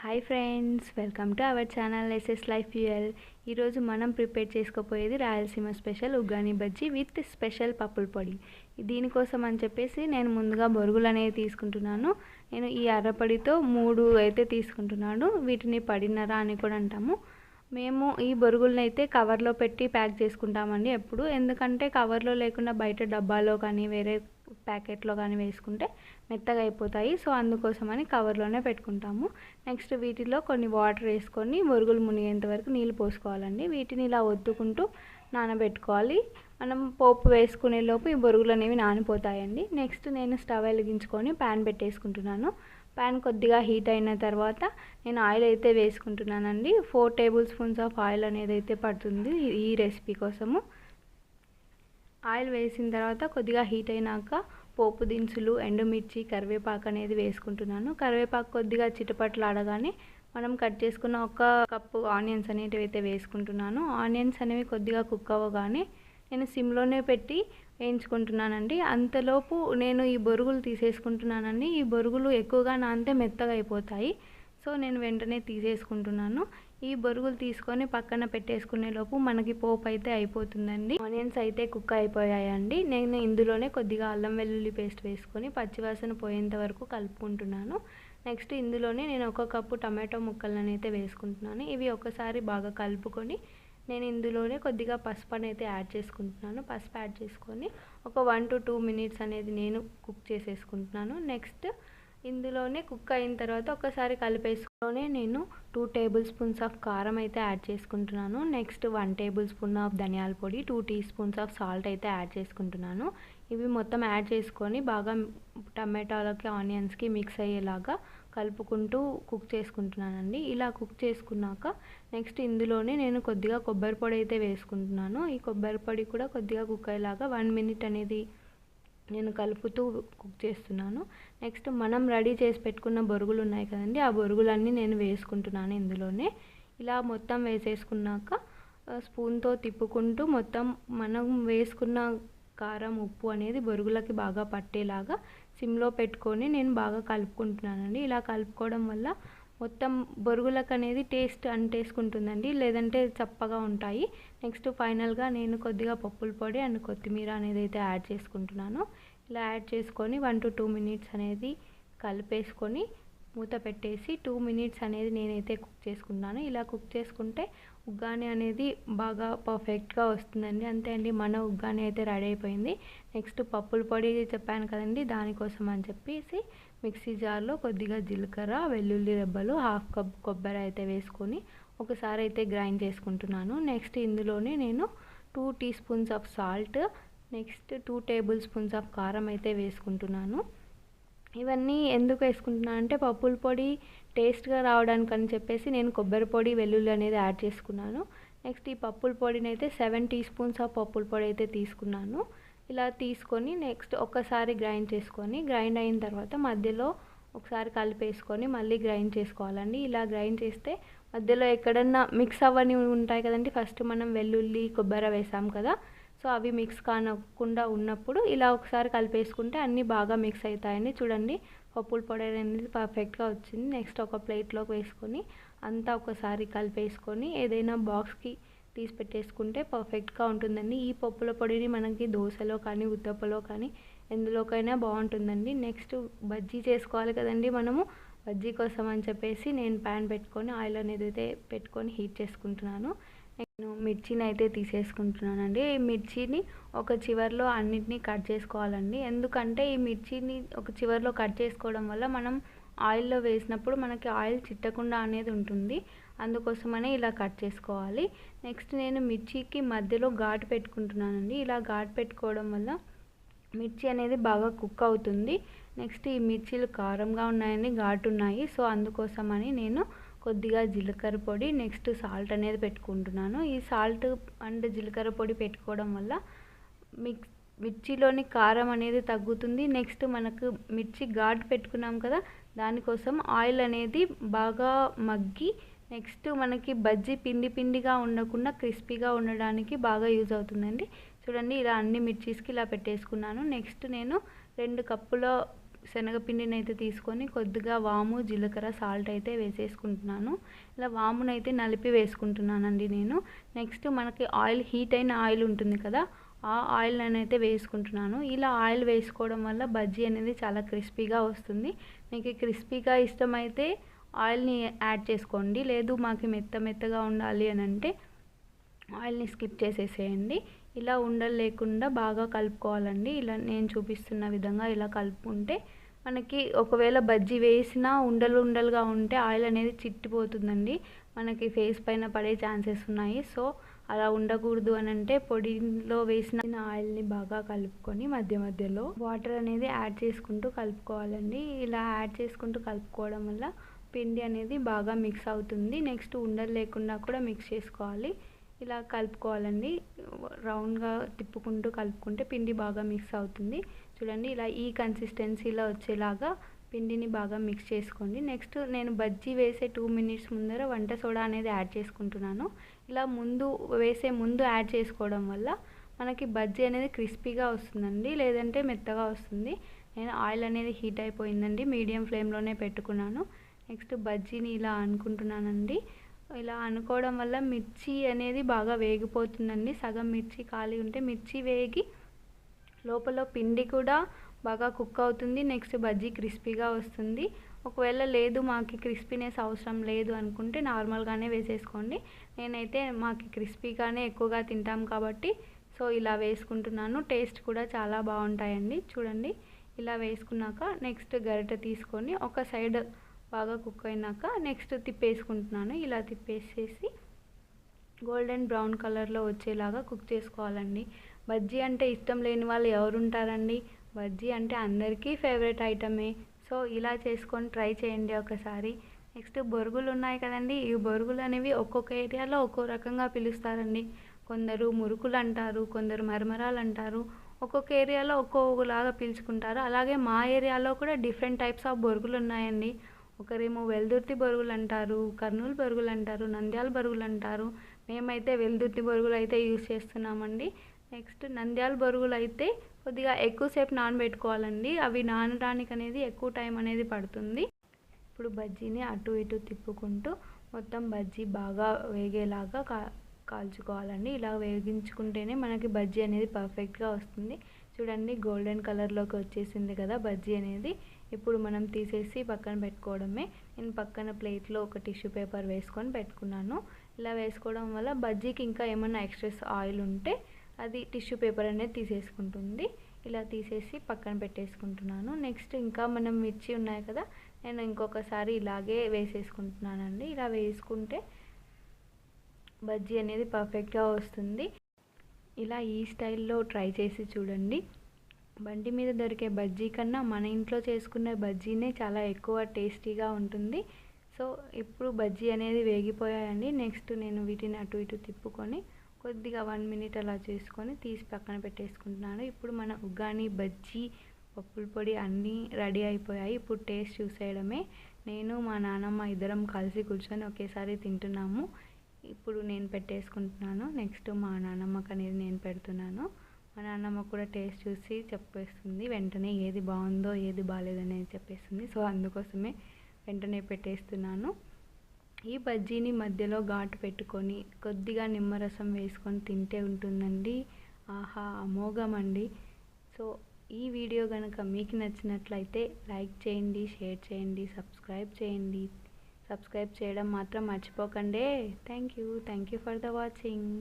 Hi friends welcome to our channel SS life UL ఈరోజు మనం prepare చేసుకోపోయేది Rayalaseema special uggani bajji with special పప్పుల పొడి. దీనికోసం అని చెప్పేసి నేను ముందుగా బొరుగులు అనేవి తీసుకుంటున్నాను. నేను ఈ అర్రపడితో మూడు అయితే తీసుకుంటున్నాను. వీటిని పడినర అని కూడా అంటాము. మేము ఈ బొరుగులను అయితే కవర్లో పెట్టి ప్యాక్ చేసుకుంటామండి ఎప్పుడు. ఎందుకంటే కవర్లో లేకుండా బయట డబ్బాలో కానీ వేరే ప్యాకెట్లో కానీ వేసుకుంటే మెత్తగా అయిపోతాయి. సో అందుకోసమని కవర్లోనే పెట్టుకుంటాము. నెక్స్ట్ వీటిలో కొన్ని వాటర్ వేసుకొని బొరుగులు మునిగేంత వరకు నీళ్ళు పోసుకోవాలండి. వీటిని ఇలా ఒత్తుకుంటూ నానబెట్టుకోవాలి. మనం పోపు వేసుకునే లోపు ఈ బొరుగులు అనేవి నానిపోతాయండి. నెక్స్ట్ నేను స్టవ్ వెలిగించుకొని ప్యాన్ పెట్టేసుకుంటున్నాను. ప్యాన్ కొద్దిగా హీట్ అయిన తర్వాత నేను ఆయిల్ అయితే వేసుకుంటున్నానండి. Four tablespoons of oil అనేది అయితే పడుతుంది ఈ రెసిపీ కోసము. ఆయిల్ వేసిన తర్వాత కొద్దిగా హీట్ అయినాక పోపు దినుసులు ఎండుమిర్చి కరివేపాకు అనేది వేసుకుంటున్నాను. కరివేపాకు కొద్దిగా చిటపట్లాడగానే మనం కట్ చేసుకున్న ఒక కప్పు ఆనియన్స్ అనేటివి అయితే వేసుకుంటున్నాను. ఆనియన్స్ అనేవి కొద్దిగా కుక్ అవ్వగానే నేను సిమ్లోనే పెట్టి వేయించుకుంటున్నానండి. అంతలోపు నేను ఈ బొరుగులు తీసేసుకుంటున్నానండి. ఈ బొరుగులు ఎక్కువగా నానితే మెత్తగా అయిపోతాయి. సో నేను వెంటనే తీసేసుకుంటున్నాను. ఈ బొరుగులు తీసుకొని పక్కన పెట్టేసుకునే లోపు మనకి పోపు అయితే అయిపోతుందండి. ఆనియన్స్ అయితే కుక్ అయిపోయాయండి. నేను ఇందులోనే కొద్దిగా అల్లం వెల్లుల్లి పేస్ట్ వేసుకొని పచ్చివాసన పోయేంత వరకు కలుపుకుంటున్నాను. నెక్స్ట్ ఇందులోనే నేను ఒక కప్పు టమాటో ముక్కలను అయితే వేసుకుంటున్నాను. ఇవి ఒకసారి బాగా కలుపుకొని నేను ఇందులోనే కొద్దిగా పసుపు అనేది యాడ్ చేసుకుంటున్నాను. పసుపు యాడ్ చేసుకొని ఒక వన్ టు టూ మినిట్స్ అనేది నేను కుక్ చేసేసుకుంటున్నాను. నెక్స్ట్ ఇందులోనే కుక్ అయిన తర్వాత ఒకసారి కలిపేసుకొని నేను టూ టేబుల్ స్పూన్స్ ఆఫ్ కారం అయితే యాడ్ చేసుకుంటున్నాను. Next one tablespoon of ధనియాల పొడి two teaspoons of salt అయితే యాడ్ చేసుకుంటున్నాను. ఇవి మొత్తం యాడ్ చేసుకొని బాగా టమాటాలకి ఆనియన్స్కి మిక్స్ అయ్యేలాగా కలుపుకుంటూ కుక్ చేసుకుంటున్నానండి. ఇలా కుక్ చేసుకున్నాక నెక్స్ట్ ఇందులోనే నేను కొద్దిగా కొబ్బరి పొడి అయితే వేసుకుంటున్నాను. ఈ కొబ్బరి పొడి కూడా కొద్దిగా కుక్ అయ్యేలాగా వన్ మినిట్ అనేది నేను కలుపుతూ కుక్ చేస్తున్నాను. నెక్స్ట్ మనం రెడీ చేసి పెట్టుకున్న బొరుగులు ఉన్నాయి కదండి ఆ బొరుగులన్నీ నేను వేసుకుంటున్నాను ఇందులోనే. ఇలా మొత్తం వేసేసుకున్నాక స్పూన్తో తిప్పుకుంటూ మొత్తం మనం వేసుకున్న కారం ఉప్పు అనేది బొరుగులకి బాగా పట్టేలాగా సిమ్లో పెట్టుకొని నేను బాగా కలుపుకుంటున్నానండి. ఇలా కలుపుకోవడం వల్ల మొత్తం బొరుగులకు అనేది టేస్ట్ అంటేసుకుంటుందండి లేదంటే చప్పగా ఉంటాయి. నెక్స్ట్ ఫైనల్గా నేను కొద్దిగా పప్పుల పొడి అండ్ కొత్తిమీర అనేది అయితే యాడ్ చేసుకుంటున్నాను. ఇలా యాడ్ చేసుకొని వన్ టు టూ మినిట్స్ అనేది కలిపేసుకొని మూత పెట్టేసి టూ మినిట్స్ అనేది నేనైతే కుక్ చేసుకున్నాను. ఇలా కుక్ చేసుకుంటే ఉగ్గాని అనేది బాగా పర్ఫెక్ట్గా వస్తుందండి. అంతే అండి మన ఉగ్గాని అయితే రెడీ అయిపోయింది. నెక్స్ట్ పప్పుల పొడి చెప్పాను కదండి దానికోసం అని చెప్పేసి మిక్సీ జార్లో కొద్దిగా జీలకర్ర వెల్లుల్లి రెబ్బలు హాఫ్ కప్ కొబ్బరి అయితే వేసుకొని ఒకసారి అయితే గ్రైండ్ చేసుకుంటున్నాను. నెక్స్ట్ ఇందులోనే నేను two teaspoons of salt next two tablespoons of కారం అయితే వేసుకుంటున్నాను. ఇవన్నీ ఎందుకు వేసుకుంటున్నాను అంటే పప్పుల పొడి టేస్ట్గా రావడానికి అని చెప్పేసి నేను కొబ్బరి పొడి వెల్లుల్లి అనేది యాడ్ చేసుకున్నాను. నెక్స్ట్ ఈ పప్పుల పొడిని అయితే సెవెన్ టీ స్పూన్స్ ఆఫ్ పప్పుల పొడి అయితే తీసుకున్నాను. ఇలా తీసుకొని నెక్స్ట్ ఒక్కసారి గ్రైండ్ చేసుకొని గ్రైండ్ అయిన తర్వాత మధ్యలో ఒకసారి కలిపేసుకొని మళ్ళీ గ్రైండ్ చేసుకోవాలండి. ఇలా గ్రైండ్ చేస్తే మధ్యలో ఎక్కడన్నా మిక్స్ అవ్వని ఉంటాయి కదండి. ఫస్ట్ మనం వెల్లుల్లి కొబ్బరి వేసాం కదా సో అవి మిక్స్ కానకుండా ఉన్నప్పుడు ఇలా ఒకసారి కలిపేసుకుంటే అన్నీ బాగా మిక్స్ అవుతాయండి చూడండి. పప్పుల పొడి అనేది పర్ఫెక్ట్గా వచ్చింది. నెక్స్ట్ ఒక ప్లేట్లోకి వేసుకొని అంతా ఒకసారి కలిపేసుకొని ఏదైనా బాక్స్కి తీసి పెట్టేసుకుంటే పర్ఫెక్ట్గా ఉంటుందండి. ఈ పప్పుల పొడిని మనకి దోశలో కానీ ఉత్తప్పలో కానీ ఎందులోకైనా బాగుంటుందండి. నెక్స్ట్ బజ్జీ చేసుకోవాలి కదండి మనము. బజ్జీ కోసం అని చెప్పేసి నేను ప్యాన్ పెట్టుకొని ఆయిల్ అనేది అయితే పెట్టుకొని హీట్ చేసుకుంటున్నాను. నేను మిర్చిని అయితే తీసేసుకుంటున్నానండి. ఈ మిర్చిని ఒక చివర్లో అన్నిటినీ కట్ చేసుకోవాలండి. ఎందుకంటే ఈ మిర్చిని ఒక చివర్లో కట్ చేసుకోవడం వల్ల మనం ఆయిల్లో వేసినప్పుడు మనకి ఆయిల్ చిట్టకుండా అనేది ఉంటుంది. అందుకోసమనే ఇలా కట్ చేసుకోవాలి. నెక్స్ట్ నేను మిర్చికి మధ్యలో ఘాటు పెట్టుకుంటున్నానండి. ఇలా ఘాటు పెట్టుకోవడం వల్ల మిర్చి అనేది బాగా కుక్ అవుతుంది. నెక్స్ట్ ఈ మిర్చీలు కారంగా ఉన్నాయని ఘాటు ఉన్నాయి. సో అందుకోసమని నేను కొద్దిగా జీలకర్ర పొడి నెక్స్ట్ సాల్ట్ అనేది పెట్టుకుంటున్నాను. ఈ సాల్ట్ అండ్ జీలకర్ర పొడి పెట్టుకోవడం వల్ల మిక్స్ మిర్చిలోని కారం అనేది తగ్గుతుంది. నెక్స్ట్ మనకు మిర్చి ఘాటు పెట్టుకున్నాం కదా దానికోసం ఆయిల్ అనేది బాగా మగ్గి నెక్స్ట్ మనకి బజ్జీ పిండి పిండిగా ఉండకుండా క్రిస్పీగా ఉండడానికి బాగా యూజ్ అవుతుందండి. చూడండి ఇలా అన్ని మిర్చీస్కి ఇలా పెట్టేసుకున్నాను. నెక్స్ట్ నేను రెండు కప్పుల శనగపిండిని అయితే తీసుకొని కొద్దిగా వాము జీలకర్ర సాల్ట్ అయితే వేసేసుకుంటున్నాను. ఇలా వామునైతే నలిపి వేసుకుంటున్నానండి నేను. నెక్స్ట్ మనకి ఆయిల్ హీట్ అయిన ఆయిల్ ఉంటుంది కదా ఆ ఆయిల్ నేనైతే వేసుకుంటున్నాను. ఇలా ఆయిల్ వేసుకోవడం వల్ల బజ్జీ అనేది చాలా క్రిస్పీగా వస్తుంది. మీకు క్రిస్పీగా ఇష్టమైతే ఆయిల్ని యాడ్ చేసుకోండి. లేదు మాకు మెత్త మెత్తగా ఉండాలి అని అంటే ఆయిల్ని స్కిప్ చేసేసేయండి. ఇలా ఉండలు లేకుండా బాగా కలుపుకోవాలండి. ఇలా నేను చూపిస్తున్న విధంగా ఇలా కలుపుకుంటే మనకి ఒకవేళ బజ్జీ వేసినా ఉండలు ఉండలుగా ఉంటే ఆయిల్ అనేది చిట్టిపోతుందండి. మనకి ఫేస్ పైన పడే ఛాన్సెస్ ఉన్నాయి. సో అలా ఉండకూడదు అని అంటే పొడిలో వేసిన ఆయిల్ని బాగా కలుపుకొని మధ్య మధ్యలో వాటర్ అనేది యాడ్ చేసుకుంటూ కలుపుకోవాలండి. ఇలా యాడ్ చేసుకుంటూ కలుపుకోవడం వల్ల పిండి అనేది బాగా మిక్స్ అవుతుంది. నెక్స్ట్ ఉండలు లేకుండా కూడా మిక్స్ చేసుకోవాలి. ఇలా కలుపుకోవాలండి. రౌండ్గా తిప్పుకుంటూ కలుపుకుంటే పిండి బాగా మిక్స్ అవుతుంది. చూడండి ఇలా ఈ కన్సిస్టెన్సీలో వచ్చేలాగా పిండిని బాగా మిక్స్ చేసుకోండి. నెక్స్ట్ నేను బజ్జీ వేసే టూ మినిట్స్ ముందర వంట సోడా అనేది యాడ్ చేసుకుంటున్నాను. ఇలా ముందు వేసే ముందు యాడ్ చేసుకోవడం వల్ల మనకి బజ్జీ అనేది క్రిస్పీగా వస్తుందండి లేదంటే మెత్తగా వస్తుంది. నేను ఆయిల్ అనేది హీట్ అయిపోయిందండి మీడియం ఫ్లేమ్లోనే పెట్టుకున్నాను. నెక్స్ట్ బజ్జీని ఇలా అనుకుంటున్నానండి. ఇలా అనుకోవడం వల్ల మిర్చి అనేది బాగా వేగిపోతుందండి. సగం మిర్చి ఖాళీ ఉంటే మిర్చి వేగి లోపల పిండి కూడా బాగా కుక్ అవుతుంది. నెక్స్ట్ బజ్జీ క్రిస్పీగా వస్తుంది. ఒకవేళ లేదు మాకు క్రిస్పీనెస్ అవసరం లేదు అనుకుంటే నార్మల్గానే వేసేసుకోండి. నేనైతే మాకు క్రిస్పీగానే ఎక్కువగా తింటాం కాబట్టి సో ఇలా వేసుకుంటున్నాను. టేస్ట్ కూడా చాలా బాగుంటాయండి. చూడండి ఇలా వేసుకున్నాక నెక్స్ట్ గరిటె తీసుకొని ఒక సైడ్ బాగా కుక్ అయినాక నెక్స్ట్ తిప్పేసుకుంటున్నాను. ఇలా తిప్పేసేసి గోల్డెన్ బ్రౌన్ కలర్లో వచ్చేలాగా కుక్ చేసుకోవాలండి. బజ్జీ అంటే ఇష్టం లేని వాళ్ళు ఎవరు ఉంటారండి బజ్జీ అంటే అందరికీ ఫేవరెట్ ఐటమే. సో ఇలా చేసుకొని ట్రై చేయండి ఒకసారి. నెక్స్ట్ బొరుగులు ఉన్నాయి కదండి. ఈ బొరుగులు అనేవి ఒక్కొక్క ఏరియాలో ఒక్కో రకంగా పిలుస్తారండి. కొందరు మురుకులు అంటారు కొందరు మరమరాలు అంటారు ఒక్కొక్క ఏరియాలో ఒక్కొక్కలాగా పిలుచుకుంటారు. అలాగే మా ఏరియాలో కూడా డిఫరెంట్ టైప్స్ ఆఫ్ బొరుగులు ఉన్నాయండి. ఒకరేమో వెల్దుర్తి బొరుగులు అంటారు కర్నూలు బొరుగులు అంటారు నంద్యాల బొరుగులు అంటారు మేమైతే వెల్దుర్తి బొరుగులు అయితే యూస్ చేస్తున్నామండి. నెక్స్ట్ నంద్యాల బొరుగులు అయితే కొద్దిగా ఎక్కువసేపు నానబెట్టుకోవాలండి. అవి నానడానికి అనేది ఎక్కువ టైం అనేది పడుతుంది. ఇప్పుడు బజ్జీని అటు ఇటు తిప్పుకుంటూ మొత్తం బజ్జీ బాగా వేగేలాగా కా కాల్చుకోవాలండి. ఇలా వేగించుకుంటేనే మనకి బజ్జీ అనేది పర్ఫెక్ట్గా వస్తుంది. చూడండి గోల్డెన్ కలర్లోకి వచ్చేసింది కదా బజ్జీ అనేది. ఇప్పుడు మనం తీసేసి పక్కన పెట్టుకోవడమే. నేను పక్కన ప్లేట్లో ఒక టిష్యూ పేపర్ వేసుకొని పెట్టుకున్నాను. ఇలా వేసుకోవడం వల్ల బజ్జీకి ఇంకా ఏమైనా ఎక్స్ట్రెస్ ఆయిల్ ఉంటే అది టిష్యూ పేపర్ అనేది తీసేసుకుంటుంది. ఇలా తీసేసి పక్కన పెట్టేసుకుంటున్నాను. నెక్స్ట్ ఇంకా మనం మిర్చి ఉన్నాయి కదా నేను ఇంకొకసారి ఇలాగే వేసేసుకుంటున్నానండి. ఇలా వేసుకుంటే బజ్జీ అనేది పర్ఫెక్ట్గా వస్తుంది. ఇలా ఈ స్టైల్లో ట్రై చేసి చూడండి. బండి మీద దొరికే బజ్జీ కన్నా మన ఇంట్లో చేసుకునే బజ్జీనే చాలా ఎక్కువ టేస్టీగా ఉంటుంది. సో ఇప్పుడు బజ్జీ అనేది వేగిపోయాయండి. నెక్స్ట్ నేను వీటిని అటు ఇటు తిప్పుకొని కొద్దిగా వన్ మినిట్ అలా చేసుకొని తీసి పక్కన పెట్టేసుకుంటున్నాను. ఇప్పుడు మన ఉగ్గాని బజ్జీ పప్పుల పొడి అన్నీ రెడీ అయిపోయాయి. ఇప్పుడు టేస్ట్ చూసేయడమే. నేను మా నాన్నమ్మ ఇద్దరం కలిసి కూర్చొని ఒకేసారి తింటున్నాము. ఇప్పుడు నేను పెట్టేసుకుంటున్నాను. నెక్స్ట్ మా నాన్నమ్మకు అనేది నేను పెడుతున్నాను. మా నాన్నమ్మ కూడా టేస్ట్ చూసి చెప్పేస్తుంది వెంటనే ఏది బాగుందో ఏది బాగాలేదనేది చెప్పేస్తుంది. సో అందుకోసమే వెంటనే పెట్టేస్తున్నాను. ఈ బజ్జీని మధ్యలో ఘాటు పెట్టుకొని కొద్దిగా నిమ్మరసం వేసుకొని తింటే ఉంటుందండి. ఆహా అమోఘం అండి. సో ఈ వీడియో కనుక మీకు నచ్చినట్లయితే లైక్ చేయండి షేర్ చేయండి సబ్స్క్రైబ్ చేయండి. సబ్స్క్రైబ్ చేయడం మాత్రం మర్చిపోకండి. Thank you. Thank you for the watching.